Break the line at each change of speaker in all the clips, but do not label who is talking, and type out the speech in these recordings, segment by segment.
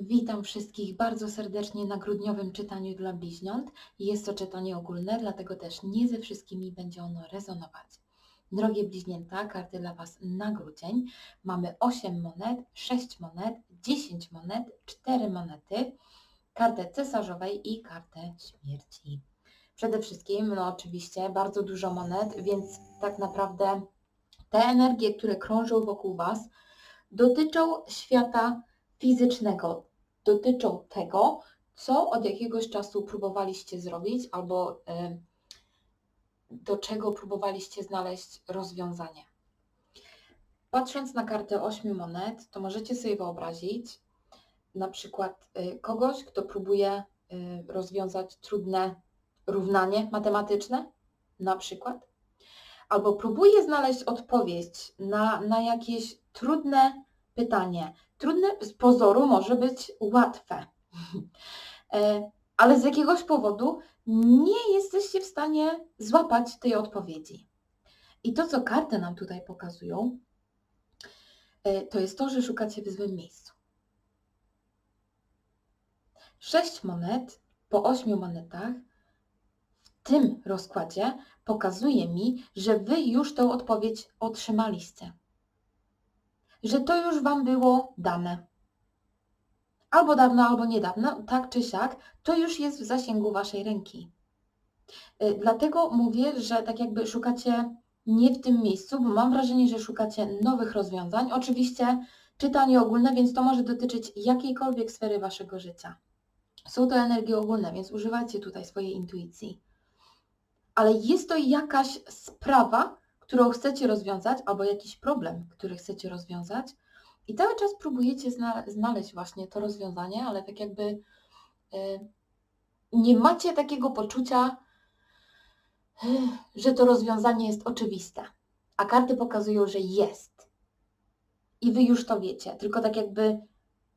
Witam wszystkich bardzo serdecznie na grudniowym czytaniu dla bliźniąt. Jest to czytanie ogólne, dlatego też nie ze wszystkimi będzie ono rezonować. Drogie bliźnięta, karty dla Was na grudzień. Mamy 8 monet, 6 monet, 10 monet, 4 monety, kartę cesarzowej i kartę śmierci. Przede wszystkim, no oczywiście, bardzo dużo monet, więc tak naprawdę te energie, które krążą wokół Was, dotyczą świata fizycznego, dotyczą tego, co od jakiegoś czasu próbowaliście zrobić albo do czego próbowaliście znaleźć rozwiązanie. Patrząc na kartę 8 monet, to możecie sobie wyobrazić na przykład y, kogoś, kto próbuje y, rozwiązać trudne równanie matematyczne, na przykład, albo próbuje znaleźć odpowiedź na, na jakieś trudne pytanie. Trudne z pozoru może być łatwe, E, ale z jakiegoś powodu nie jesteście w stanie złapać tej odpowiedzi. I to, co karty nam tutaj pokazują, e, to jest to, że szukacie w złym miejscu. Sześć monet po ośmiu monetach w tym rozkładzie pokazuje mi, że Wy już tą odpowiedź otrzymaliście. Że to już Wam było dane. Albo dawno, albo niedawno, tak czy siak, to już jest w zasięgu Waszej ręki. Y, Dlatego mówię, że tak jakby szukacie nie w tym miejscu, bo mam wrażenie, że szukacie nowych rozwiązań. Oczywiście czytanie ogólne, więc to może dotyczyć jakiejkolwiek sfery Waszego życia. Są to energie ogólne, więc używajcie tutaj swojej intuicji. Ale jest to jakaś sprawa, którą chcecie rozwiązać, albo jakiś problem, który chcecie rozwiązać. I cały czas próbujecie zna znaleźć właśnie to rozwiązanie, ale tak jakby y, nie macie takiego poczucia, y, że to rozwiązanie jest oczywiste. A karty pokazują, że jest. I wy już to wiecie, tylko tak jakby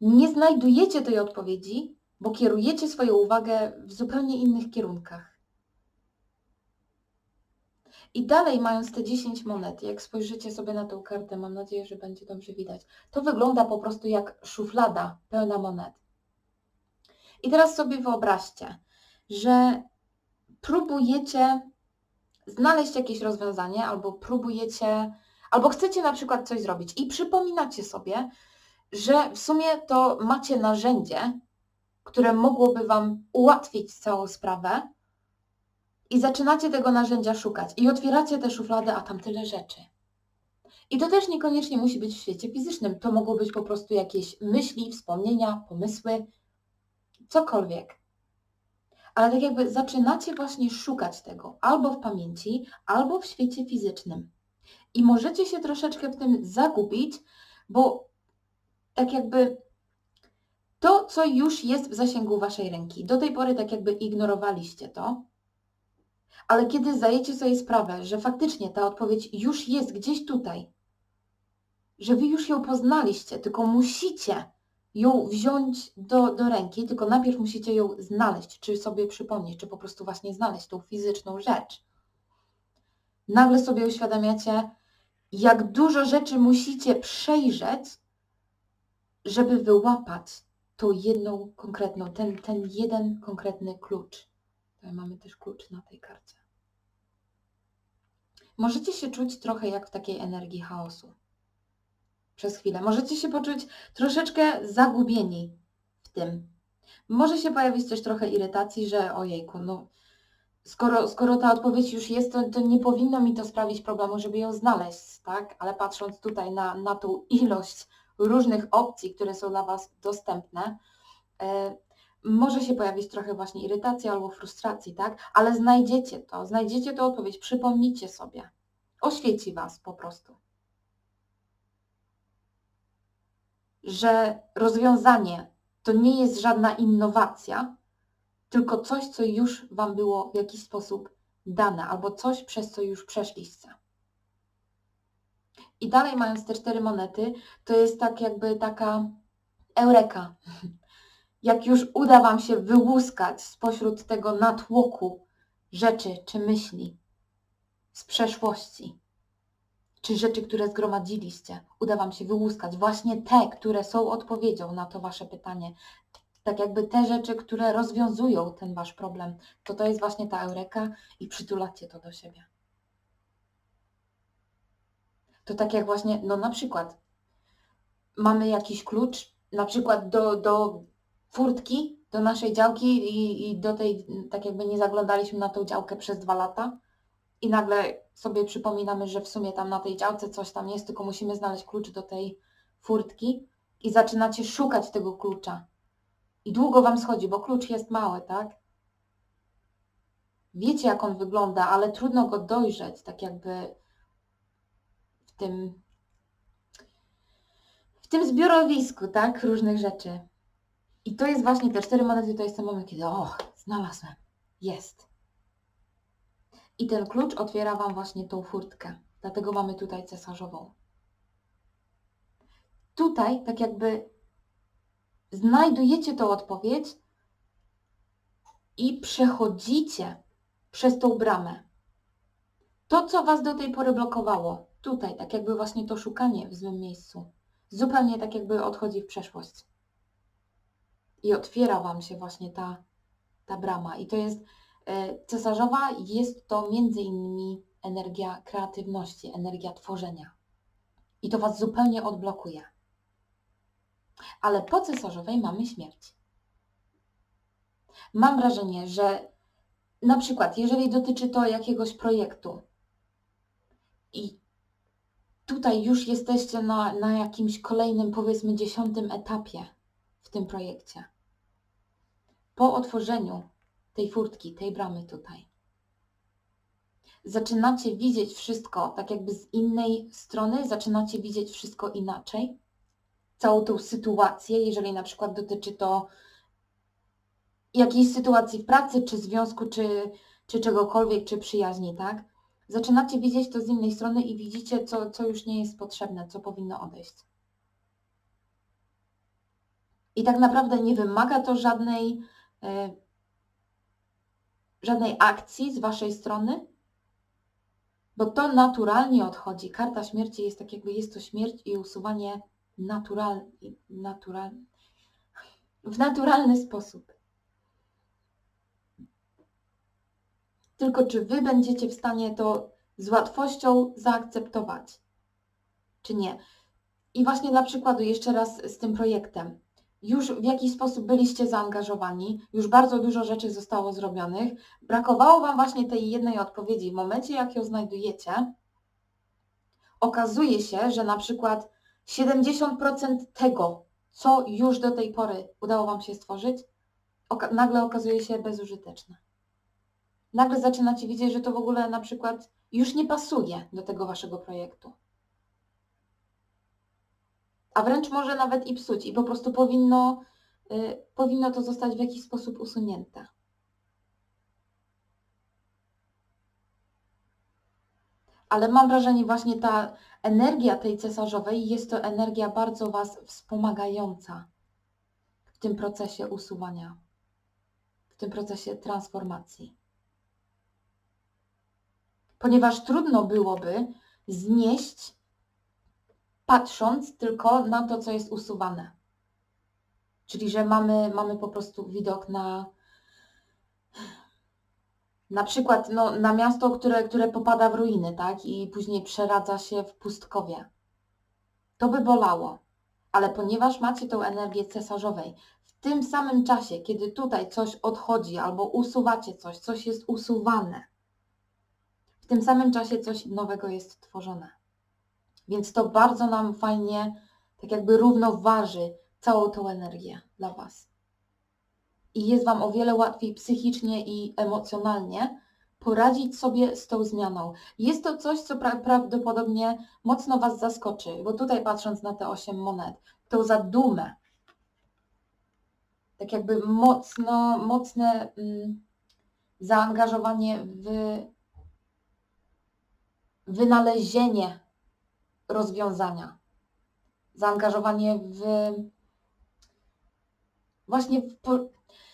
nie znajdujecie tej odpowiedzi, bo kierujecie swoją uwagę w zupełnie innych kierunkach. I dalej mając te 10 monet, jak spojrzycie sobie na tą kartę, mam nadzieję, że będzie dobrze widać, to wygląda po prostu jak szuflada pełna monet. I teraz sobie wyobraźcie, że próbujecie znaleźć jakieś rozwiązanie, albo próbujecie, albo chcecie na przykład coś zrobić i przypominacie sobie, że w sumie to macie narzędzie, które mogłoby Wam ułatwić całą sprawę, i zaczynacie tego narzędzia szukać i otwieracie te szuflady, a tam tyle rzeczy. I to też niekoniecznie musi być w świecie fizycznym. To mogą być po prostu jakieś myśli, wspomnienia, pomysły, cokolwiek. Ale tak jakby zaczynacie właśnie szukać tego albo w pamięci, albo w świecie fizycznym. I możecie się troszeczkę w tym zagubić, bo tak jakby to, co już jest w zasięgu waszej ręki, do tej pory tak jakby ignorowaliście to, ale kiedy zdajecie sobie sprawę, że faktycznie ta odpowiedź już jest gdzieś tutaj, że wy już ją poznaliście, tylko musicie ją wziąć do, do ręki, tylko najpierw musicie ją znaleźć, czy sobie przypomnieć, czy po prostu właśnie znaleźć tą fizyczną rzecz. Nagle sobie uświadamiacie, jak dużo rzeczy musicie przejrzeć, żeby wyłapać tą jedną konkretną, ten, ten jeden konkretny klucz. Tutaj mamy też klucz na tej karcie. Możecie się czuć trochę jak w takiej energii chaosu. Przez chwilę. Możecie się poczuć troszeczkę zagubieni w tym. Może się pojawić też trochę irytacji, że ojejku, no skoro, skoro ta odpowiedź już jest, to, to nie powinno mi to sprawić problemu, żeby ją znaleźć, tak? Ale patrząc tutaj na, na tą ilość różnych opcji, które są dla Was dostępne, e, może się pojawić trochę właśnie irytacji albo frustracji, tak? Ale znajdziecie to, znajdziecie tę odpowiedź, przypomnijcie sobie. Oświeci Was po prostu. Że rozwiązanie to nie jest żadna innowacja, tylko coś, co już Wam było w jakiś sposób dane, albo coś, przez co już przeszliście. I dalej mając te cztery monety, to jest tak jakby taka eureka. Jak już uda Wam się wyłuskać spośród tego natłoku rzeczy czy myśli z przeszłości, czy rzeczy, które zgromadziliście, uda Wam się wyłuskać właśnie te, które są odpowiedzią na to Wasze pytanie. Tak jakby te rzeczy, które rozwiązują ten Wasz problem, to to jest właśnie ta eureka i przytulacie to do siebie. To tak jak właśnie, no na przykład mamy jakiś klucz, na przykład do, do furtki, do naszej działki i, i do tej, tak jakby nie zaglądaliśmy na tą działkę przez dwa lata i nagle sobie przypominamy, że w sumie tam na tej działce coś tam jest, tylko musimy znaleźć klucz do tej furtki i zaczynacie szukać tego klucza. I długo Wam schodzi, bo klucz jest mały, tak? Wiecie, jak on wygląda, ale trudno go dojrzeć, tak jakby w tym, w tym zbiorowisku, tak? Różnych rzeczy. I to jest właśnie te cztery monety, to jest ten moment, kiedy o, znalazłem, jest. I ten klucz otwiera Wam właśnie tą furtkę. Dlatego mamy tutaj cesarzową. Tutaj tak jakby znajdujecie tą odpowiedź i przechodzicie przez tą bramę. To, co Was do tej pory blokowało, tutaj, tak jakby właśnie to szukanie w złym miejscu, zupełnie tak jakby odchodzi w przeszłość. I otwiera Wam się właśnie ta, ta brama. I to jest e, cesarzowa, jest to między innymi energia kreatywności, energia tworzenia. I to Was zupełnie odblokuje. Ale po cesarzowej mamy śmierć. Mam wrażenie, że na przykład, jeżeli dotyczy to jakiegoś projektu i tutaj już jesteście na, na jakimś kolejnym, powiedzmy, dziesiątym etapie w tym projekcie, po otworzeniu tej furtki, tej bramy tutaj, zaczynacie widzieć wszystko tak jakby z innej strony, zaczynacie widzieć wszystko inaczej, całą tą sytuację, jeżeli na przykład dotyczy to jakiejś sytuacji w pracy, czy związku, czy, czy czegokolwiek, czy przyjaźni, tak? Zaczynacie widzieć to z innej strony i widzicie, co, co już nie jest potrzebne, co powinno odejść. I tak naprawdę nie wymaga to żadnej, żadnej akcji z Waszej strony, bo to naturalnie odchodzi. Karta śmierci jest tak jakby jest to śmierć i usuwanie natural, natural, w naturalny sposób. Tylko czy Wy będziecie w stanie to z łatwością zaakceptować, czy nie? I właśnie dla przykładu jeszcze raz z tym projektem. Już w jakiś sposób byliście zaangażowani, już bardzo dużo rzeczy zostało zrobionych. Brakowało Wam właśnie tej jednej odpowiedzi. W momencie, jak ją znajdujecie, okazuje się, że na przykład 70% tego, co już do tej pory udało Wam się stworzyć, nagle okazuje się bezużyteczne. Nagle zaczynacie widzieć, że to w ogóle na przykład już nie pasuje do tego Waszego projektu. A wręcz może nawet i psuć i po prostu powinno, y, powinno to zostać w jakiś sposób usunięte. ale mam wrażenie właśnie ta energia tej cesarzowej jest to energia bardzo Was wspomagająca w tym procesie usuwania, w tym procesie transformacji. Ponieważ trudno byłoby znieść, patrząc tylko na to, co jest usuwane. Czyli, że mamy, mamy po prostu widok na, na przykład no, na miasto, które, które popada w ruiny, tak? I później przeradza się w pustkowie. To by bolało. Ale ponieważ macie tą energię cesarzowej, w tym samym czasie, kiedy tutaj coś odchodzi albo usuwacie coś, coś jest usuwane, w tym samym czasie coś nowego jest tworzone. Więc to bardzo nam fajnie, tak jakby równoważy całą tą energię dla Was i jest Wam o wiele łatwiej psychicznie i emocjonalnie poradzić sobie z tą zmianą. Jest to coś, co pra prawdopodobnie mocno Was zaskoczy, bo tutaj patrząc na te 8 monet, tą zadumę, tak jakby mocno, mocne mm, zaangażowanie w wynalezienie rozwiązania, zaangażowanie w właśnie w,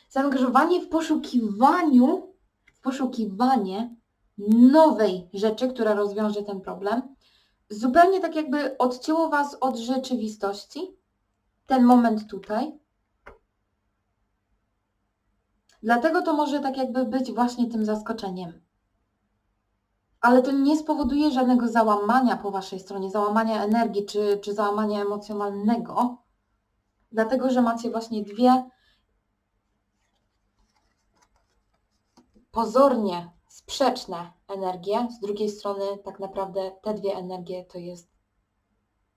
zaangażowanie w poszukiwaniu, w poszukiwanie nowej rzeczy, która rozwiąże ten problem, zupełnie tak jakby odcięło Was od rzeczywistości, ten moment tutaj. Dlatego to może tak jakby być właśnie tym zaskoczeniem. Ale to nie spowoduje żadnego załamania po Waszej stronie, załamania energii czy, czy załamania emocjonalnego, dlatego że macie właśnie dwie pozornie sprzeczne energie. Z drugiej strony, tak naprawdę, te dwie energie to jest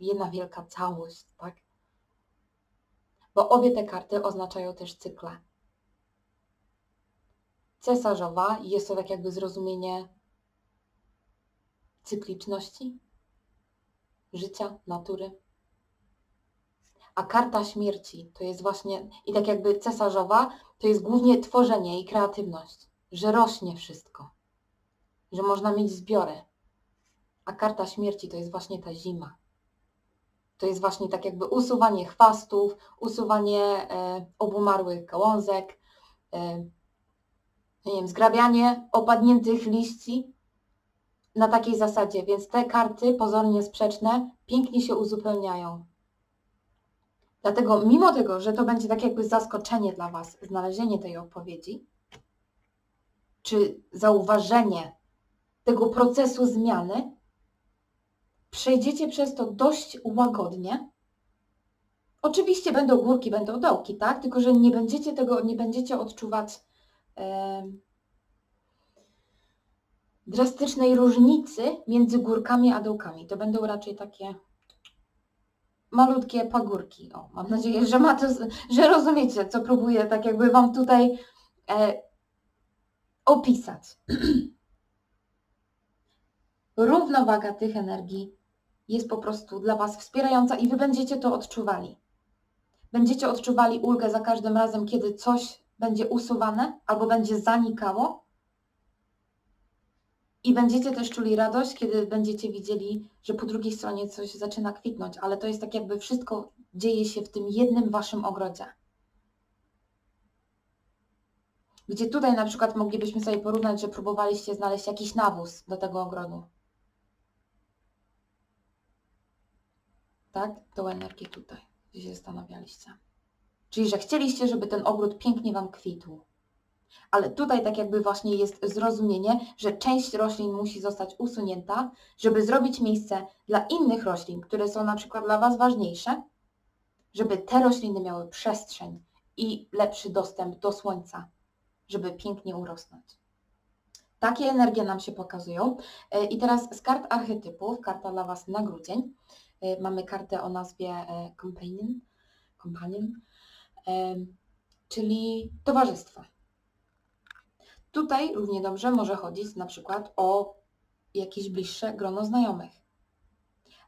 jedna wielka całość, tak? Bo obie te karty oznaczają też cykle. Cesarzowa jest to tak jakby zrozumienie cykliczności życia, natury. A karta śmierci to jest właśnie, i tak jakby cesarzowa, to jest głównie tworzenie i kreatywność, że rośnie wszystko, że można mieć zbiory. A karta śmierci to jest właśnie ta zima. To jest właśnie tak jakby usuwanie chwastów, usuwanie e, obumarłych gałązek, e, nie wiem, zgrabianie opadniętych liści, na takiej zasadzie, więc te karty pozornie sprzeczne pięknie się uzupełniają. Dlatego, mimo tego, że to będzie tak jakby zaskoczenie dla Was, znalezienie tej odpowiedzi, czy zauważenie tego procesu zmiany, przejdziecie przez to dość łagodnie. Oczywiście będą górki, będą dołki, tak? Tylko, że nie będziecie tego, nie będziecie odczuwać drastycznej różnicy między górkami a dołkami. To będą raczej takie malutkie pagórki. O, mam nadzieję, że, ma to, że rozumiecie, co próbuję tak jakby Wam tutaj e, opisać. Równowaga tych energii jest po prostu dla Was wspierająca i Wy będziecie to odczuwali. Będziecie odczuwali ulgę za każdym razem, kiedy coś będzie usuwane albo będzie zanikało, i będziecie też czuli radość, kiedy będziecie widzieli, że po drugiej stronie coś zaczyna kwitnąć, ale to jest tak jakby wszystko dzieje się w tym jednym waszym ogrodzie. Gdzie tutaj na przykład moglibyśmy sobie porównać, że próbowaliście znaleźć jakiś nawóz do tego ogrodu. Tak? Tą energię tutaj, gdzie się zastanawialiście. Czyli, że chcieliście, żeby ten ogród pięknie Wam kwitł. Ale tutaj tak jakby właśnie jest zrozumienie, że część roślin musi zostać usunięta, żeby zrobić miejsce dla innych roślin, które są na przykład dla Was ważniejsze, żeby te rośliny miały przestrzeń i lepszy dostęp do słońca, żeby pięknie urosnąć. Takie energie nam się pokazują. E, I teraz z kart archetypów, karta dla Was na grudzień, e, mamy kartę o nazwie e, Companion, companion czyli towarzystwo. Tutaj równie dobrze może chodzić na przykład o jakieś bliższe grono znajomych.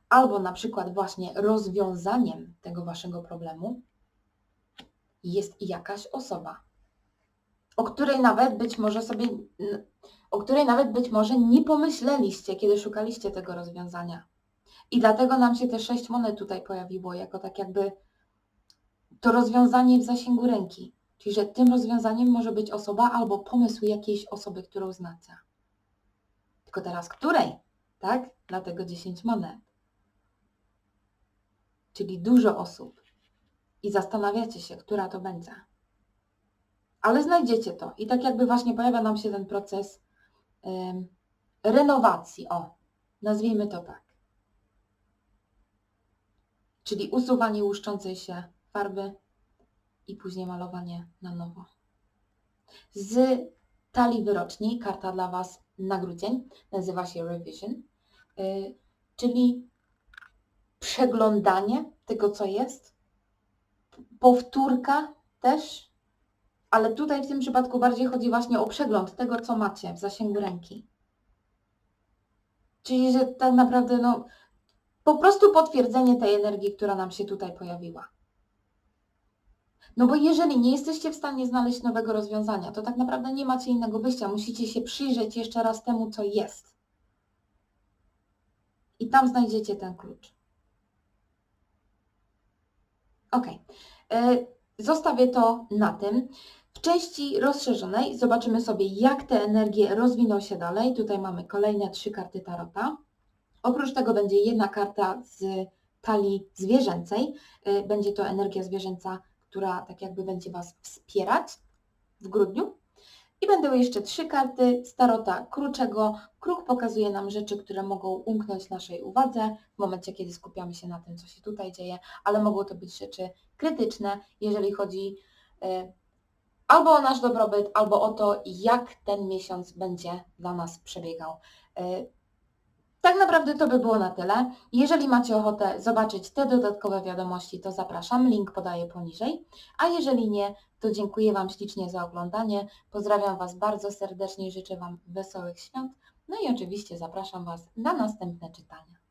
Albo na przykład właśnie rozwiązaniem tego waszego problemu jest jakaś osoba, o której nawet być może sobie, o której nawet być może nie pomyśleliście, kiedy szukaliście tego rozwiązania. I dlatego nam się te sześć monet tutaj pojawiło, jako tak jakby to rozwiązanie w zasięgu ręki. Czyli, że tym rozwiązaniem może być osoba albo pomysł jakiejś osoby, którą znacie. Tylko teraz której? Tak? Dlatego 10 monet. Czyli dużo osób. I zastanawiacie się, która to będzie. Ale znajdziecie to. I tak jakby właśnie pojawia nam się ten proces ym, renowacji. O, nazwijmy to tak. Czyli usuwanie łuszczącej się farby i później malowanie na nowo. Z talii wyroczni, karta dla Was na grudzień, nazywa się Revision, yy, czyli przeglądanie tego, co jest, powtórka też, ale tutaj w tym przypadku bardziej chodzi właśnie o przegląd tego, co macie w zasięgu ręki. Czyli, że tak naprawdę no, po prostu potwierdzenie tej energii, która nam się tutaj pojawiła. No bo jeżeli nie jesteście w stanie znaleźć nowego rozwiązania, to tak naprawdę nie macie innego wyjścia. Musicie się przyjrzeć jeszcze raz temu, co jest. I tam znajdziecie ten klucz. Ok. E, zostawię to na tym. W części rozszerzonej zobaczymy sobie, jak te energie rozwiną się dalej. Tutaj mamy kolejne trzy karty Tarota. Oprócz tego będzie jedna karta z talii zwierzęcej. Y, Będzie to energia zwierzęca, która tak jakby będzie Was wspierać w grudniu. I będą jeszcze trzy karty Starota Kruczego. Kruk pokazuje nam rzeczy, które mogą umknąć naszej uwadze w momencie, kiedy skupiamy się na tym, co się tutaj dzieje, ale mogą to być rzeczy krytyczne, jeżeli chodzi y, albo o nasz dobrobyt, albo o to, jak ten miesiąc będzie dla nas przebiegał. Y, Tak naprawdę to by było na tyle. Jeżeli macie ochotę zobaczyć te dodatkowe wiadomości, to zapraszam, link podaję poniżej. A jeżeli nie, to dziękuję Wam ślicznie za oglądanie. Pozdrawiam Was bardzo serdecznie, życzę Wam wesołych świąt. No i oczywiście zapraszam Was na następne czytania.